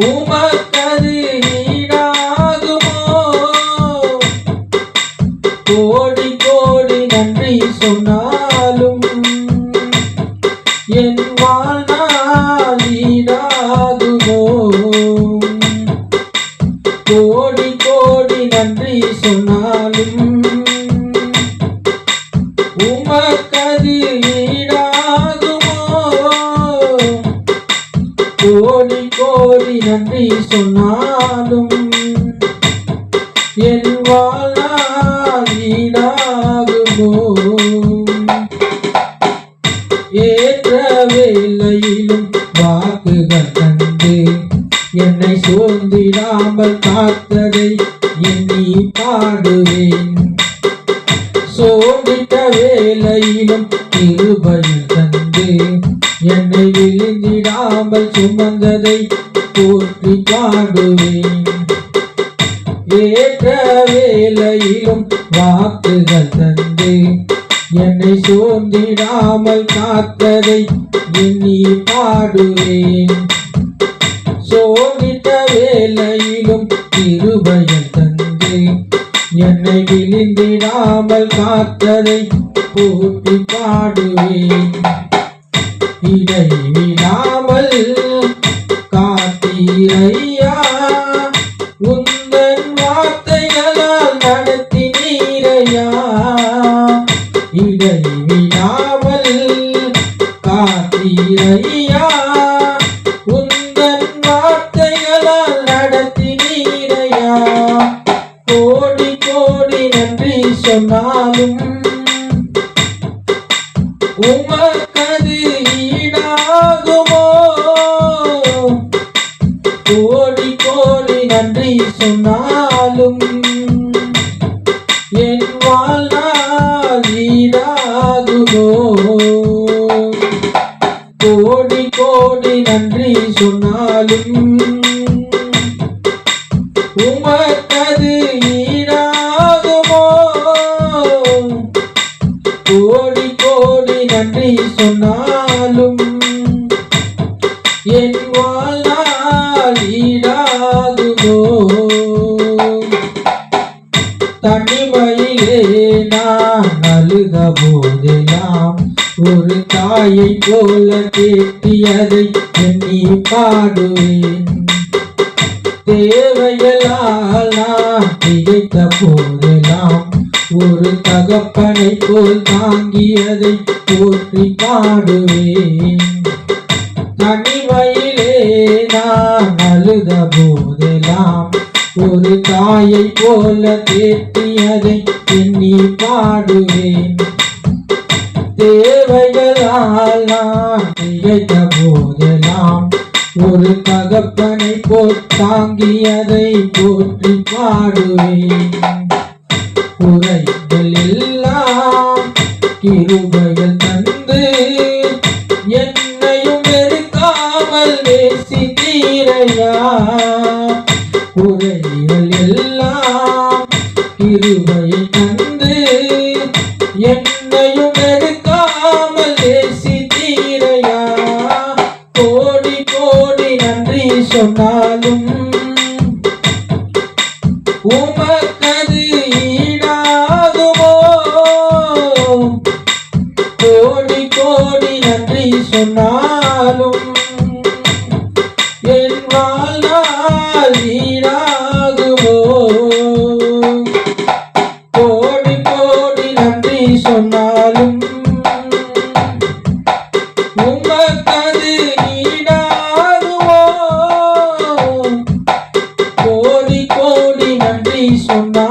உமக்கது நீடாகுமோ கோடி கோடி நன்றி சொன்னாலும் என் வாழ்நாள் ஈடாகுமோ? கோடி கோடி நன்றி சொன்னாலும் உமக்கது கோடி நன்றி சொன்னாலும் என் வாழ்நாள் ஏற்ற வேலையிலும் வாக்குகள் தந்து என்னை சோர்ந்திடாமல் காத்ததை எண்ணி பாடுவேன். சோர்ந்திட்ட வேலையிலும் கிருபையில் தந்து என்னை விழுந்திடாமல் சுமந்ததை போற்றி பாடுவேன். ஏற்ற வேலையிலும் வாக்குகள் தந்து என்னை சோர்ந்திடாமல் காத்ததை எண்ணி பாடுவேன். சோதித்த வேலையிலும் திருபயம் தந்து என்னை விழுந்திடாமல் காத்ததை போற்றி பாடுவேன். இடைவிடாமல் காத்தீரையா உந்தன் வார்த்தைகளால் நடத்தினீரையா? இடைவிடாமல் காத்தீரையா உந்தன் வார்த்தைகளால் நடத்தினீரையா? கோடி கோடி நன்றி சொன்னாலும் உமக்கது கோடி கோடி நன்றி சொன்னாலும் என் வாழ்நாள் ஈடாகுமோ கோடி கோடி நன்றி சொன்னாலும் உமக்கது ஈடாகுமோ? கோடி கோடி நன்றி சொன்னாலும் என் வாழ்நாள் வீடாகுமோ தனிமையிலே நான் அழுத போதெல்லாம் ஒரு தாயை போல கேட்டியதை எண்ணி பாடுவேன். தேவையலால் நான் திகைத்த போதெல்லாம் ஒரு தகப்பனை போல் தாங்கியதை போற்றி பாடுவேன். தனிமை நான் அழுத போதெல்லாம் ஒரு தாயை போல தேற்றியதை எண்ணி பாடுவேன். தேவைகளால் நான் திகைத்த போதெல்லாம் ஒரு தகப்பனை போட்டாங்கியதை போற்றி பாடுவேன். வெறுக்காமல் நேசித்தீரையா குறைகள் எல்லாம் இருவை தந்து என்னையும் வெறுக்காமல் நேசித்தீரையா கோடி கோடி நன்றி சொன்னாலும் உமக்கு வாழ்நாள் வீணாகுமோ? கோடி கோடி நன்றி சொன்னாலும் உமக்கது வீணாகுமோ? கோடி கோடி நன்றி சொன்னால்